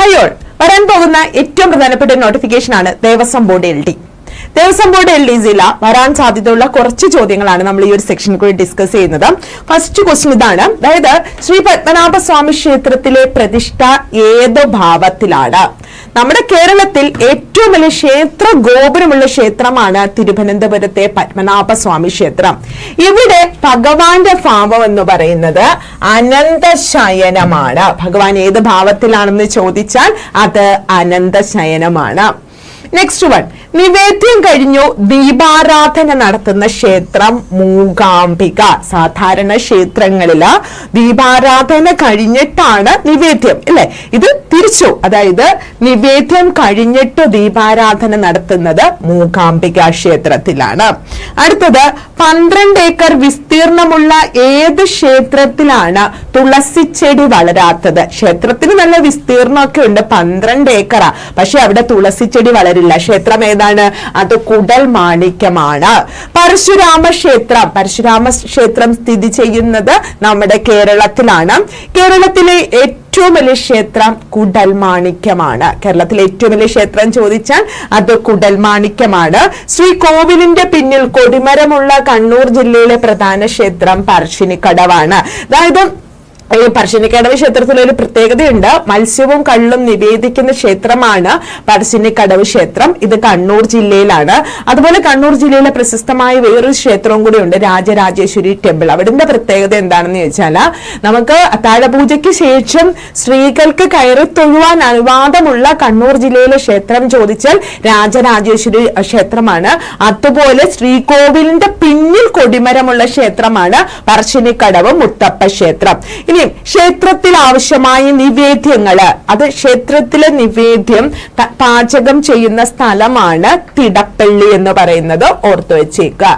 ഹയോൾ വരാൻ പോകുന്ന ഏറ്റവും പ്രധാനപ്പെട്ട നോട്ടിഫിക്കേഷൻ ആണ് Devaswom board L D Devaswom board L D ജില്ല വരാൻ സാധ്യതയുള്ള കുറച്ച് ചോദ്യങ്ങളാണ് നമ്മൾ ഈ ഒരു സെക്ഷനിൽ കൂടി ഡിസ്കസ് ചെയ്യുന്നത്. ഫസ്റ്റ് ക്വസ്റ്റ്യൻ ഇതാണ്. അതായത് ശ്രീ പത്മനാഭ സ്വാമി ക്ഷേത്രത്തിലെ പ്രതിഷ്ഠ ഏത് ഭാവത്തിലാണ്? നമ്മുടെ കേരളത്തിൽ ഏറ്റവും വലിയ ക്ഷേത്ര ഗോപുരമുള്ള ക്ഷേത്രമാണ് തിരുവനന്തപുരത്തെ പത്മനാഭ സ്വാമി ക്ഷേത്രം. ഇവിടെ ഭഗവാന്റെ ഭാവം എന്ന് പറയുന്നത് അനന്തശയനമാണ്. ഭഗവാൻ ഏത് ഭാവത്തിലാണെന്ന് ചോദിച്ചാൽ അത് അനന്തശയനമാണ്. നെക്സ്റ്റ് വൺ നിവേദ്യം കഴിഞ്ഞു ദീപാരാധന നടത്തുന്ന ക്ഷേത്രം മൂകാംബിക. സാധാരണ ക്ഷേത്രങ്ങളിൽ ദീപാരാധന കഴിഞ്ഞിട്ടാണ് നിവേദ്യം അല്ലെ? ഇത് തിരിച്ചു. അതായത് നിവേദ്യം കഴിഞ്ഞിട്ട് ദീപാരാധന നടത്തുന്നത് മൂകാംബിക ക്ഷേത്രത്തിലാണ്. അടുത്തത് പന്ത്രണ്ട് ഏക്കർ വിസ്തീർണമുള്ള ഏത് ക്ഷേത്രത്തിലാണ് തുളസി ചെടി വളരാത്തത്? ക്ഷേത്രത്തിന് നല്ല വിസ്തീർണമൊക്കെ ഉണ്ട് പന്ത്രണ്ട് ഏക്കറാ. പക്ഷെ അവിടെ തുളസി ചെടി തുളസിച്ചെടി വളരില്ല ക്ഷേത്രം ഏതാണ്? അത് കുടൽ മാണിക്യമാണ്. പരശുരാമ ക്ഷേത്രം പരശുരാമ ക്ഷേത്രം സ്ഥിതി ചെയ്യുന്നത് നമ്മുടെ കേരളത്തിലാണ്. കേരളത്തിലെ ഏറ്റവും വലിയ ക്ഷേത്രം കുടൽമാണിക്യമാണ് കേരളത്തിലെ ഏറ്റവും വലിയ ക്ഷേത്രം ചോദിച്ചാൽ അത് കുടൽമാണിക്യമാണ് ശ്രീ കോവിലിന്റെ പിന്നിൽ കൊടിമരമുള്ള കണ്ണൂർ ജില്ലയിലെ പ്രധാന ക്ഷേത്രം പറശ്ശിനിക്കടവാണ്. അതായത് ഈ പറശ്ശിനിക്കടവ് ക്ഷേത്രത്തിൽ ഒരു പ്രത്യേകതയുണ്ട്. മത്സ്യവും കള്ളും നിവേദിക്കുന്ന ക്ഷേത്രമാണ് പറശ്ശിനിക്കടവ് ക്ഷേത്രം. ഇത് കണ്ണൂർ ജില്ലയിലാണ്. അതുപോലെ കണ്ണൂർ ജില്ലയിലെ പ്രശസ്തമായ വേറൊരു ക്ഷേത്രവും കൂടി ഉണ്ട് രാജരാജേശ്വരി ടെമ്പിൾ. അവിടുത്തെ പ്രത്യേകത എന്താണെന്ന് ചോദിച്ചാൽ നമുക്ക് അത്താഴപൂജയ്ക്ക് ശേഷം സ്ത്രീകൾക്ക് കയറി തൊഴുവാൻ അനുവാദമുള്ള കണ്ണൂർ ജില്ലയിലെ ക്ഷേത്രം ചോദിച്ചാൽ രാജരാജേശ്വരി ക്ഷേത്രമാണ്. അതുപോലെ ശ്രീകോവിലിന്റെ പിന്നിൽ കൊടിമരമുള്ള ക്ഷേത്രമാണ് പറശ്ശിനിക്കടവ് മുത്തപ്പ ക്ഷേത്രം. ഇനി ക്ഷേത്രത്തിൽ ആവശ്യമായ നിവേദ്യങ്ങൾ അത് ക്ഷേത്രത്തിലെ നിവേദ്യം പാചകം ചെയ്യുന്ന സ്ഥലമാണ് തിടപ്പള്ളി എന്ന് പറയുന്നത് ഓർത്തു വെച്ചേക്കുക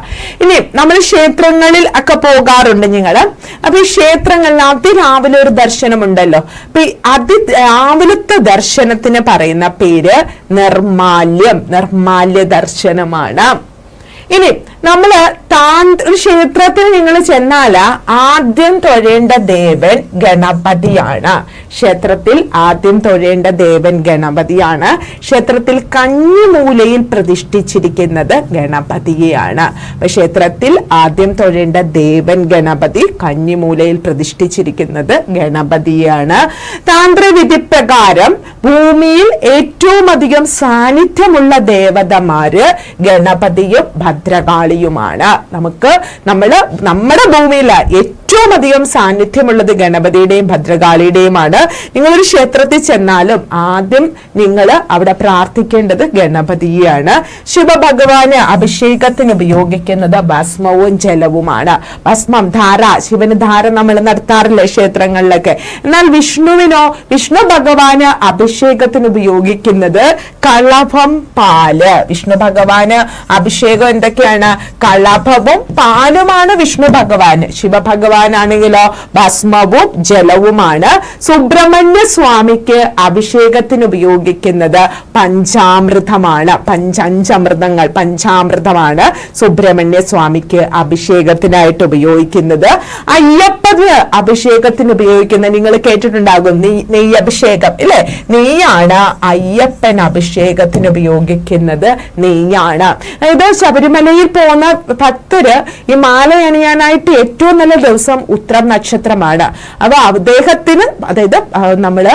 ഇനി നമ്മൾ ക്ഷേത്രങ്ങളിൽ ഒക്കെ പോകാറുണ്ട് നിങ്ങൾ. അപ്പൊ ഈ ക്ഷേത്രങ്ങളിൽ അതിരാവിലെ ഒരു ദർശനമുണ്ടല്ലോ. അപ്പൊ അതി രാവിലത്തെ ദർശനത്തിന് പറയുന്ന പേര് നിർമാല്യം നിർമാല്യ ദർശനമാണ്. ഇനി നമ്മൾ താൻ ഒരു ക്ഷേത്രത്തിൽ നിങ്ങൾ ചെന്നാല ആദ്യം തൊഴേണ്ട ദേവൻ ഗണപതിയാണ്. ക്ഷേത്രത്തിൽ ആദ്യം തൊഴേണ്ട ദേവൻ ഗണപതിയാണ്. ക്ഷേത്രത്തിൽ കഞ്ഞിമൂലയിൽ പ്രതിഷ്ഠിച്ചിരിക്കുന്നത് ഗണപതിയെയാണ്. ക്ഷേത്രത്തിൽ ആദ്യം തൊഴേണ്ട ദേവൻ ഗണപതി കഞ്ഞിമൂലയിൽ പ്രതിഷ്ഠിച്ചിരിക്കുന്നത് ഗണപതിയാണ്. താന്ത്രവിധി പ്രകാരം ഭൂമിയിൽ ഏറ്റവും അധികം സാന്നിധ്യമുള്ള ദേവതമാര് ഗണപതിയും ഭദ്രകാളിയുമാണ് നമുക്ക് നമ്മൾ നമ്മുടെ ഭൂമിയില ഏറ്റവും അധികം സാന്നിധ്യമുള്ളത് ഗണപതിയുടെയും ഭദ്രകാളിയുടെയുമാണ്. നിങ്ങളൊരു ക്ഷേത്രത്തിൽ ചെന്നാലും ആദ്യം നിങ്ങൾ അവിടെ പ്രാർത്ഥിക്കേണ്ടത് ഗണപതിയാണ് ശിവഭഗവാന് അഭിഷേകത്തിന് ഉപയോഗിക്കുന്നത് ഭസ്മവും ജലവുമാണ്. ഭസ്മം ധാര ശിവന് ധാര നമ്മൾ നടത്താറില്ലേ ക്ഷേത്രങ്ങളിലൊക്കെ. എന്നാൽ വിഷ്ണുവിനോ വിഷ്ണു ഭഗവാന് അഭിഷേകത്തിന് ഉപയോഗിക്കുന്നത് കളഭം പാൽ. വിഷ്ണു ഭഗവാന് അഭിഷേകം എന്തൊക്കെയാണ്? കളഭവും പാലുമാണ് വിഷ്ണു ഭഗവാന്. ശിവഭഗവാനാണെങ്കിലോ ഭസ്മവും ജലവുമാണ്. സുബ്രഹ്മണ്യ സ്വാമിക്ക് അഭിഷേകത്തിന് ഉപയോഗിക്കുന്നത് പഞ്ചാമൃതമാണ്. പഞ്ചാമൃതങ്ങൾ പഞ്ചാമൃതമാണ് സുബ്രഹ്മണ്യ സ്വാമിക്ക് അഭിഷേകത്തിനായിട്ട് ഉപയോഗിക്കുന്നത്. അയ്യപ്പന് അഭിഷേകത്തിന് ഉപയോഗിക്കുന്ന നിങ്ങൾ കേട്ടിട്ടുണ്ടാകും നെയ് നെയ്യ് അഭിഷേകം ഇല്ലേ? നെയ്യാണ് അയ്യപ്പൻ അഭിഷേകത്തിന് ഉപയോഗിക്കുന്നത്. നെയ്യാണ്. അതായത് ശബരിമലയിൽ പോകുന്ന ഭക്തര് ഈ മാല അണിയാനായിട്ട് ഏറ്റവും നല്ല ദിവസം ഉത്രം നക്ഷത്രമാണ്. അപ്പൊ അദ്ദേഹത്തിന് അതായത് നമ്മൾ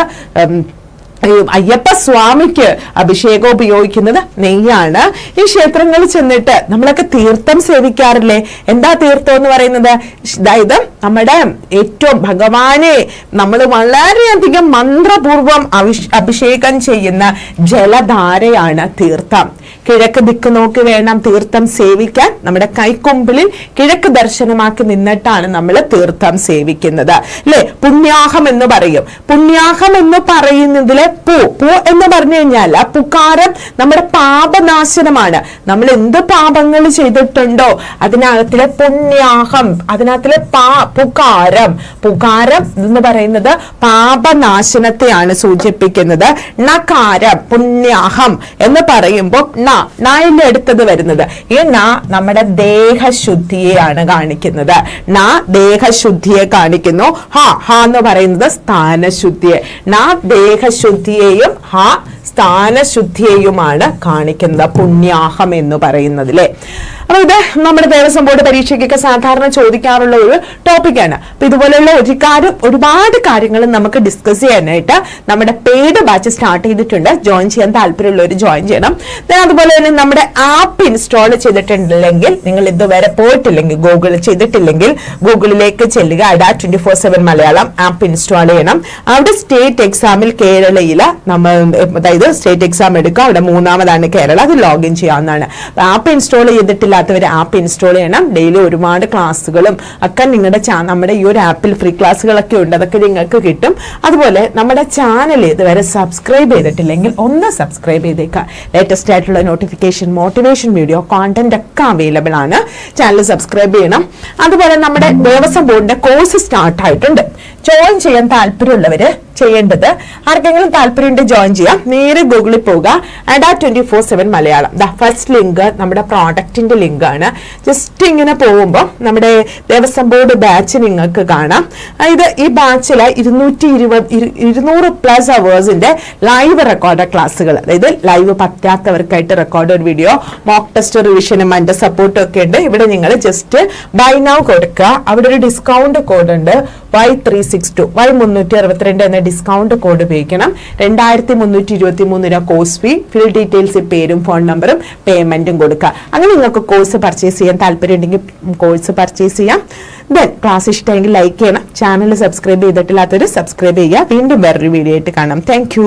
അയ്യപ്പ സ്വാമിക്ക് അഭിഷേകം ഉപയോഗിക്കുന്നത് നെയ്യാണ്. ഈ ക്ഷേത്രങ്ങളിൽ ചെന്നിട്ട് നമ്മളൊക്കെ തീർത്ഥം സേവിക്കാറില്ലേ? എന്താ തീർത്ഥം എന്ന് പറയുന്നത്? അതായത് നമ്മുടെ ഏറ്റവും ഭഗവാനെ നമ്മൾ വളരെയധികം മന്ത്രപൂർവം അഭിഷേകം ചെയ്യുന്ന ജലധാരയാണ് തീർത്ഥം. കിഴക്ക് ദിക്ക് നോക്കി വേണം തീർത്ഥം സേവിക്കാൻ. നമ്മുടെ കൈക്കൊമ്പിളിൽ കിഴക്ക് ദർശനമാക്കി നിന്നിട്ടാണ് നമ്മൾ തീർത്ഥം സേവിക്കുന്നത്. അല്ലെ പുണ്യാഹം എന്ന് പറയും. പുണ്യാഹം എന്ന് പറയുന്നതിലെ പൂ. പൂ എന്ന് പറഞ്ഞു കഴിഞ്ഞാൽ ആ പുക്കാരം നമ്മുടെ പാപനാശനമാണ്. നമ്മൾ എന്ത് പാപങ്ങൾ ചെയ്തിട്ടുണ്ടോ അതിനകത്തിലെ പുണ്യാഹം അതിനകത്തിലെ പാ പുകാരം പുകാരം എന്ന് പറയുന്നത് പാപനാശനത്തെയാണ് സൂചിപ്പിക്കുന്നത്. നകാരം പുണ്യാഹം എന്ന് പറയുമ്പോൾ ന നായിന്റെ അടുത്തത് വരുന്നത്. ഈ ന നമ്മുടെ ദേഹശുദ്ധിയെയാണ് കാണിക്കുന്നത്. ന ദേഹശുദ്ധിയെ കാണിക്കുന്നു. ഹ ഹ എന്ന് പറയുന്നത് സ്ഥാനശുദ്ധിയെ. ന ദേഹശുദ്ധിയെയും ഹ സ്ഥാനശുദ്ധിയെയുമാണ് കാണിക്കുന്നത് പുണ്യാഹം എന്ന് പറയുന്നത് അല്ലേ അപ്പൊ ഇത് നമ്മുടെ ദേവസ്വം ബോർഡ് പരീക്ഷയ്ക്കൊക്കെ സാധാരണ ചോദിക്കാറുള്ള ഒരു ടോപ്പിക്കാണ്. അപ്പൊ ഇതുപോലെയുള്ള ഒരു കാര്യം ഒരുപാട് കാര്യങ്ങൾ നമുക്ക് ഡിസ്കസ് ചെയ്യാനായിട്ട് നമ്മുടെ പെയ്ഡ് ബാച്ച് സ്റ്റാർട്ട് ചെയ്തിട്ടുണ്ട്. ജോയിൻ ചെയ്യാൻ താല്പര്യമുള്ളവർ ജോയിൻ ചെയ്യണം. അതുപോലെ തന്നെ നമ്മുടെ ആപ്പ് ഇൻസ്റ്റാൾ ചെയ്തിട്ടുണ്ടെങ്കിൽ നിങ്ങൾ ഇതുവരെ പോയിട്ടില്ലെങ്കിൽ ഗൂഗിൾ ചെയ്തിട്ടില്ലെങ്കിൽ ഗൂഗിളിലേക്ക് ചെല്ലുക. Adda twenty four seven Malayalam app install ചെയ്യണം. അവിടെ സ്റ്റേറ്റ് എക്സാമിൽ കേരളയിൽ നമ്മൾ അതായത് സ്റ്റേറ്റ് എക്സാം എടുക്കുക. അവിടെ മൂന്നാമതാണ് കേരള. അത് ലോഗിൻ ചെയ്യാവുന്നതാണ്. ആപ്പ് ഇൻസ്റ്റാൾ ചെയ്തിട്ടില്ലാത്തവർ ആപ്പ് ഇൻസ്റ്റാൾ ചെയ്യണം. ഡെയിലി ഒരുപാട് ക്ലാസ്സുകളും ഒക്കെ നിങ്ങളുടെ നമ്മുടെ ഈ ഒരു ആപ്പിൽ ഫ്രീ ക്ലാസ്സുകളൊക്കെ ഉണ്ട്. അതൊക്കെ നിങ്ങൾക്ക് കിട്ടും. അതുപോലെ നമ്മുടെ ചാനൽ ഇതുവരെ സബ്സ്ക്രൈബ് ചെയ്തിട്ടില്ലെങ്കിൽ ഒന്ന് സബ്സ്ക്രൈബ് ചെയ്തേക്കുക. ലേറ്റസ്റ്റ് ആയിട്ടുള്ള നോട്ടിഫിക്കേഷൻ മോട്ടിവേഷൻ വീഡിയോ കോണ്ടന്റ് ഒക്കെ അവൈലബിൾ ആണ്. ചാനൽ സബ്സ്ക്രൈബ് ചെയ്യണം. അതുപോലെ നമ്മുടെ ദേവസ്വം ബോർഡിന്റെ കോഴ്സ് സ്റ്റാർട്ട് ആയിട്ടുണ്ട്. ജോയിൻ ചെയ്യാൻ താല്പര്യമുള്ളവര് ചെയ്യേണ്ടത് ആർക്കെങ്കിലും താല്പര്യമുണ്ട് ജോയിൻ ചെയ്യാം. നേരെ ഗൂഗിളിൽ പോവുക. Adda twenty four seven Malayalam. The first link നമ്മുടെ പ്രോഡക്റ്റിന്റെ ലിങ്ക് ആണ്. ജസ്റ്റ് ഇങ്ങനെ പോകുമ്പോൾ നമ്മുടെ ദേവസ്വം ബോർഡ് ബാച്ച് നിങ്ങൾക്ക് കാണാം. ഇത് ഈ ബാച്ചിൽ ഇരുന്നൂറ്റി ഇരുപത് ഇരുന്നൂറ് പ്ലസ് അവേഴ്സിന്റെ ലൈവ് റെക്കോർഡ് ക്ലാസ്സുകൾ അതായത് ലൈവ് പറ്റാത്തവർക്കായിട്ട് റെക്കോർഡ് വീഡിയോ മോക്ക് ടെസ്റ്റ് റിവിഷനും അതിന്റെ സപ്പോർട്ടും ഒക്കെ ഉണ്ട്. ഇവിടെ നിങ്ങൾ ജസ്റ്റ് ബൈ നൗ കൊടുക്കുക. അവിടെ ഒരു ഡിസ്കൗണ്ട് കോഡ് ഉണ്ട്. Y three six two Y മുന്നൂറ്റി അറുപത്തിരണ്ട് എന്ന ഡിസ്കൗണ്ട് കോഡ് ഉപയോഗിക്കണം. രണ്ടായിരത്തി മുന്നൂറ്റി ഇരുപത്തി മൂന്ന് രൂപ കോഴ്സ് ഫീ ഫിൽ ഡീറ്റെയിൽസ് പേരും ഫോൺ നമ്പറും പേയ്മെന്റും കൊടുക്കുക. അങ്ങനെ നിങ്ങൾക്ക് കോഴ്സ് പർച്ചേസ് ചെയ്യാൻ താല്പര്യം ഉണ്ടെങ്കിൽ കോഴ്സ് പർച്ചേസ് ചെയ്യാം. ദെൻ ക്ലാസ് ഇഷ്ടമെങ്കിൽ ലൈക്ക് ചെയ്യണം. ചാനൽ സബ്സ്ക്രൈബ് ചെയ്തിട്ടില്ലാത്തവർ സബ്സ്ക്രൈബ് ചെയ്യുക. വീണ്ടും വേറൊരു വീഡിയോ ആയിട്ട് കാണാം. താങ്ക്